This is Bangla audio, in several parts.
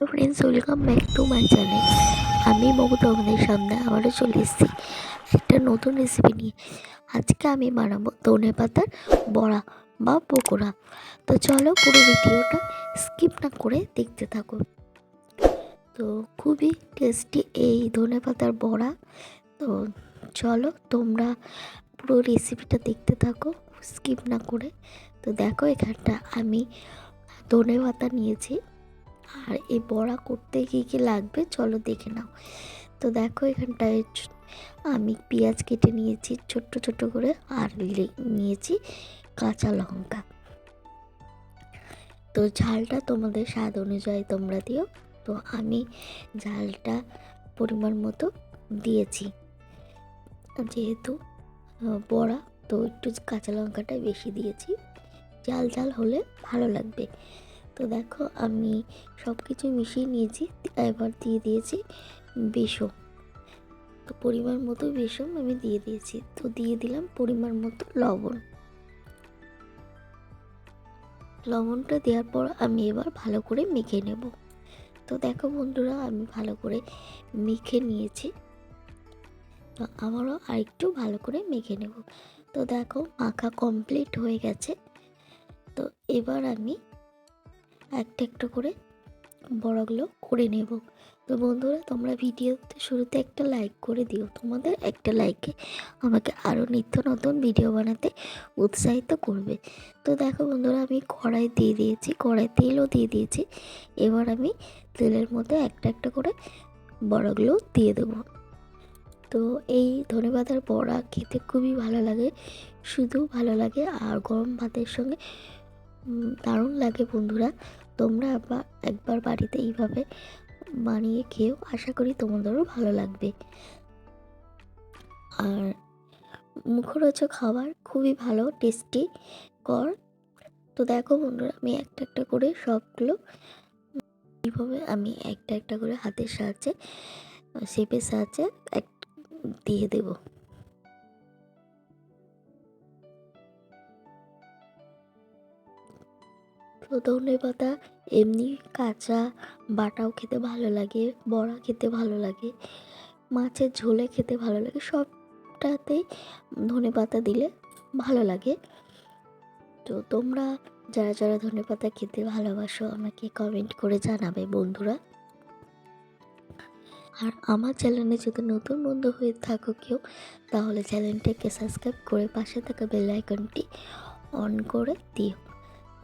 Friends welcome back to my channel আমি মমতা আমাদের সামনে আবারও চলে এসেছি। একটা নতুন রেসিপি নিয়ে। আজকে আমি বানাবো ধনে পাতার বড়া বা পকোড়া। তো চলো পুরো ভিডিওটা স্কিপ না করে দেখতে থাকো। তো খুবই টেস্টি এই ধনে পাতার বড়া। তো চলো তোমরা পুরো রেসিপিটা দেখতে থাকো স্কিপ না করে। তো দেখো এখানটা আমি ধনে পাতা নিয়েছি। আর এই বড়া করতে কী কী লাগবে চলো দেখে নাও। তো দেখো এখানটায় আমি পেঁয়াজ কেটে নিয়েছি, ছোট্ট ছোট্ট করে, আর নিয়েছি কাঁচা লঙ্কা। তো ঝালটা তোমাদের স্বাদ অনুযায়ী তোমরা দিও। তো আমি ঝালটা পরিমাণ মতো দিয়েছি। যেহেতু বড়া, তো একটু কাঁচা লঙ্কাটা বেশি দিয়েছি। ঝাল ঝাল হলে ভালো লাগবে। তো দেখো, আমি সব কিছু মিশিয়ে নিয়েছি, এবার দিয়ে দিয়েছি বেসম তো পরিমাণ মতো বেসম আমি দিয়ে দিয়েছি। তো দিয়ে দিলাম পরিমাণ মতো লবণ। লবণটা দেওয়ার পর আমি এবার ভালো করে মেখে নেব। তো দেখো বন্ধুরা, আমি ভালো করে মেখে নিয়েছি। তো আমারও আরেকটু ভালো করে মেখে নেব। তো দেখো, মাখা কমপ্লিট হয়ে গেছে। তো এবার আমি একটা একটা করে বড়াগুলো করে নেব। তো বন্ধুরা, তোমরা ভিডিওতে শুরুতে একটা লাইক করে দিও। তোমাদের একটা লাইকে আমাকে আরও নিত্য নতুন ভিডিও বানাতে উৎসাহিত করবে। তো দেখো বন্ধুরা, আমি কড়াই দিয়ে দিয়েছি, কড়াই তেলও দিয়ে দিয়েছি। এবার আমি তেলের মধ্যে একটা একটা করে বড়াগুলো দিয়ে দেবো। তো এই ধনেপাতার বড়া খেতে খুবই ভালো লাগে, শুধু ভালো লাগে আর গরম ভাতের সঙ্গে দারুণ লাগে বন্ধুরা। তোমরা একবার বাড়িতে এইভাবে বানিয়ে খেয়েও আশা করি তোমাদেরও ভালো লাগবে। আর মুখরোচক খাবার খুবই ভালো, টেস্টি কর তো দেখো বন্ধুরা, আমি একটা একটা করে সবগুলো এইভাবে আমি একটা একটা করে হাতের সাহায্যে, শেপের সাহায্যে এক দিয়ে দেব। তো ধনে পাতা, এমনি কাঁচা বাটাও খেতে ভালো লাগে, বড়া খেতে ভালো লাগে, মাছের ঝোলে খেতে ভালো লাগে, সবটাতেই ধনে পাতা দিলে ভালো লাগে। তো তোমরা যারা যারা ধনে পাতা খেতে ভালোবাসো, আমাকে কমেন্ট করে জানাবে বন্ধুরা। আর আমার চ্যানেলে যদি নতুন বন্ধু হয়ে থাকো কেউ, তাহলে চ্যানেলটাকে সাবস্ক্রাইব করে পাশে থাকা বেল আইকনটি অন করে দিও।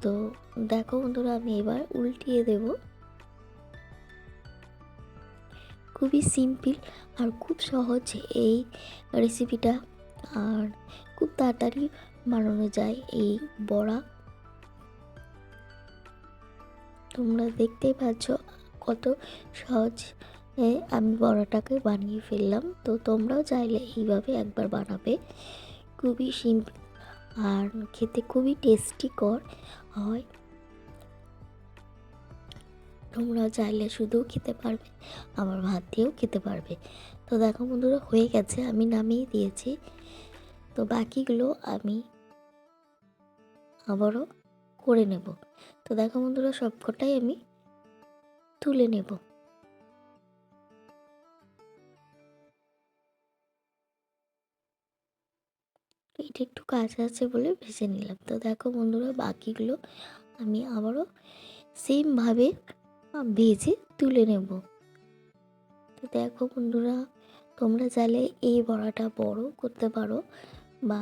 তো দেখো বন্ধুরা, আমি এবার উল্টিয়ে দেব। খুবই সিম্পল আর খুব সহজ এই রেসিপিটা আর খুব তাড়াতাড়ি বানানো যায় এই বড়া। তোমরা দেখতেই পাচ্ছ কত সহজ আমি বড়াটাকে বানিয়ে ফেললাম। তো তোমরাও চাইলে এইভাবে একবার বানাবে। খুবই সিম্পল আর খেতে খুবই টেস্টি কর, হয়। তোমরা চাইলে শুধুও খেতে পারবে, আমার ভাত দিয়েও খেতে পারবে। তো দেখো বন্ধুরা, হয়ে গেছে, আমি নামিয়ে দিয়েছি। তো বাকিগুলো আমি আবারও করে নেব। তো দেখো বন্ধুরা, সবকটাই আমি তুলে নেব। এটা একটু কাঁচা আছে বলে ভেজে নিলাম। তো দেখো বন্ধুরা, বাকিগুলো আমি আবারও সেমভাবে ভেজে তুলে নেব। তো দেখো বন্ধুরা, তোমরা চাইলে এই বড়াটা বড় করতে পারো বা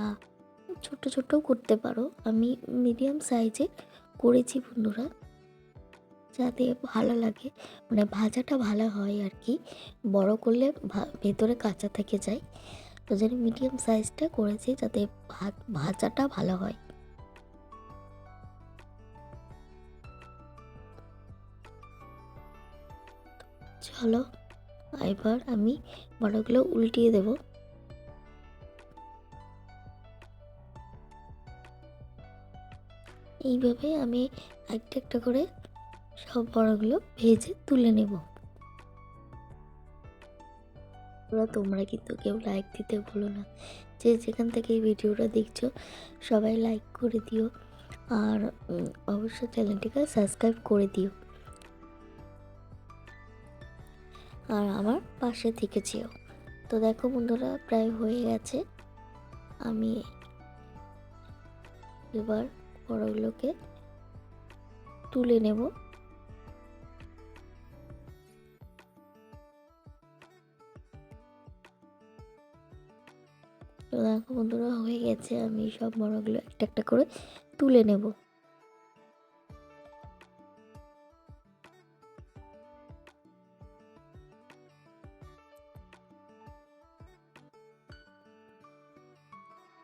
ছোট ছোটও করতে পারো। আমি মিডিয়াম সাইজে করেছি বন্ধুরা, যাতে ভালো লাগে। মানে ভাজাটা ভালো হয় আর কি। বড় করলে ভেতরে কাঁচা থেকে যায়। তো যেন মিডিয়াম সাইজটা করেছি যাতে ভাত ভাজাটা ভালো হয়। চলো, এবার আমি বড়গুলো উল্টিয়ে দেব। এইভাবে আমি একটা একটা করে সব বড়গুলো ভেজে তুলে নেব। তোমরা তোমরা কিন্তু কেউ লাইক দিতে ভুলো না। যে যেখান থেকে এই ভিডিওটা দেখছ সবাই লাইক করে দিও। আর উম, অবশ্যই চ্যানেলটিকে সাবস্ক্রাইব করে দিও। আর আমার পাশে থেকে যেও। তো দেখো বন্ধুরা প্রায় হয়ে গেছে। আমি এবার বড়গুলোকে তুলে নেব। দেখো বন্ধুরা, হয়ে গেছে। আমি সব বড়গুলো একটা একটা করে তুলে নেব।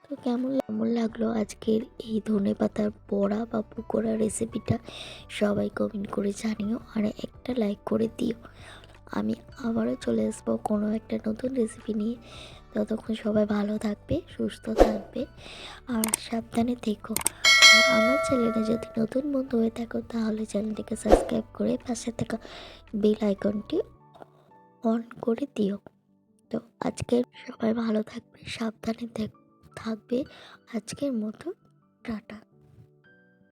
তো কেমন কেমন লাগল আজকের এই ধনে পাতার বড়া বা পকোড়া রেসিপিটা সবাই কমেন্ট করে জানিও আর একটা লাইক করে দিও। আমি আবারও চলে আসব কোনো একটা নতুন রেসিপি নিয়ে। ততক্ষণ সবাই ভালো থাকবে, সুস্থ থাকবে আর সাবধানে থেকো। আমার চ্যানেলে যদি নতুন বন্ধু হয়ে থাকো, তাহলে চ্যানেলটিকে সাবস্ক্রাইব করে পাশে থাকা বেল আইকনটি অন করে দিও। তো আজকে সবাই ভালো থাকবে, সাবধানে থাক- থাকবে। আজকের মতো, টাটা।